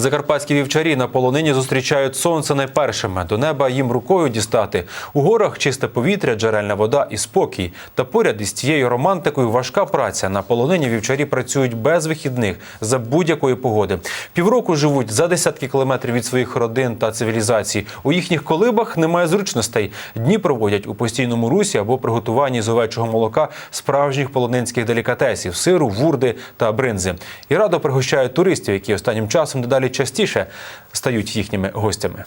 Закарпатські вівчарі на полонині зустрічають сонце найпершими. До неба їм рукою дістати. У горах чисте повітря, джерельна вода і спокій. Та поряд із цією романтикою важка праця. На полонині вівчарі працюють без вихідних за будь-якої погоди. Півроку живуть за десятки кілометрів від своїх родин та цивілізацій. У їхніх колибах немає зручностей. Дні проводять у постійному русі або приготуванні з овечого молока справжніх полонинських делікатесів сиру, вурди та бринзи. І радо пригощають туристів, які останнім часом дедалі частіше стають їхніми гостями.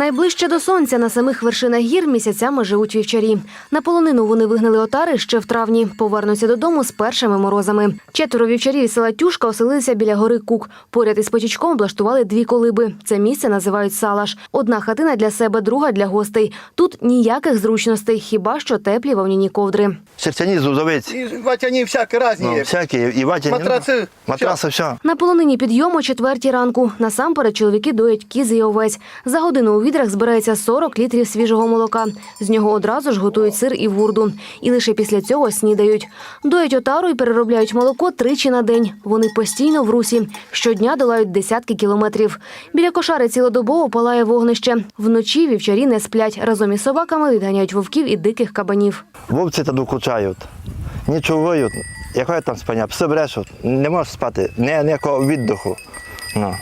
Найближче до сонця на самих вершинах гір місяцями живуть вівчарі. На полонину вони вигнали отари ще в травні. Повернуться додому з першими морозами. Четверо вівчарів із села Тюшка оселилися біля гори Кук. Поряд із потічком облаштували дві колиби. Це місце називають Салаш. Одна хатина для себе, друга для гостей. Тут ніяких зручностей, хіба що теплі вовняні ковдри. Серцяні, зузовиці. І ватяні всякі різні Ну, всякі, і ватяні. Матраци, ну, Матраси, все. На полонині підйому четвертій ранку. Насамперед чоловіки доять кіз і овець. За годину у відрах збирається 40 літрів свіжого молока. З нього одразу ж готують сир і вурду. І лише після цього снідають. Доять отару і переробляють молоко тричі на день. Вони постійно в русі. Щодня долають десятки кілометрів. Біля кошари цілодобово палає вогнище. Вночі вівчарі не сплять. Разом із собаками відганяють вовків і диких кабанів. Вовці та докучають. Чувають. Яке там спання? Пси брешуть. Не можеш спати, ніякого віддиху. Ну.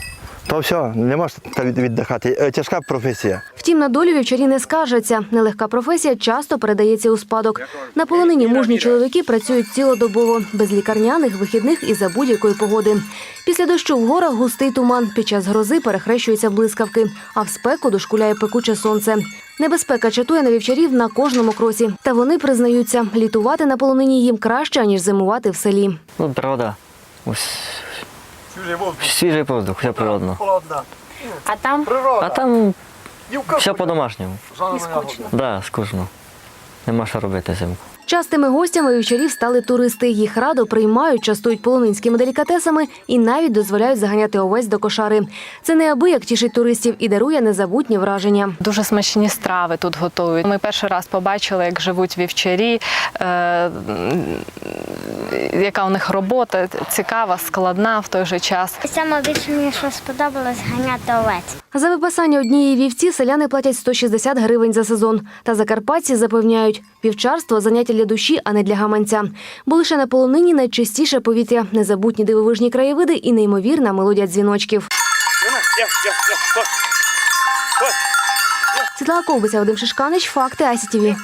То все, не можеш віддихати. Е, Тяжка професія. Втім, на долю вівчарі не скаржаться. Нелегка професія часто передається у спадок. На полонині мужні чоловіки працюють цілодобово, без лікарняних, вихідних і за будь-якої погоди. Після дощу в горах густий туман. Під час грози перехрещуються блискавки, а в спеку дошкуляє пекуче сонце. Небезпека чатує на вівчарів на кожному кросі. Та вони признаються, літувати на полонині їм краще, ніж зимувати в селі. Ну, природа. Ось Свіжий воздух, свіжий воздух, все природно. А там Природа. А там все по-домашньому. скучно. Да, скучно. Нема що робити взимку. Частими гостями вівчарів стали туристи. Їх радо приймають, частують полонинськими делікатесами і навіть дозволяють заганяти овець до кошари. Це неабияк тішить туристів і дарує незабутні враження. дуже смачні страви тут готують. Ми перший раз побачили, як живуть вівчарі, е, яка у них робота цікава, складна в той же час. Саме більше мені що сподобалось ганяти овець. За випасання однієї вівці селяни платять 160 гривень за сезон. Та закарпатці запевняють, вівчарство заняття для душі, а не для гаманця. Бо лише на полонині найчистіше повітря, незабутні дивовижні краєвиди і неймовірна мелодія дзвіночків. Світлана Ковбиця, Вадим Шишканич, факти ICTV.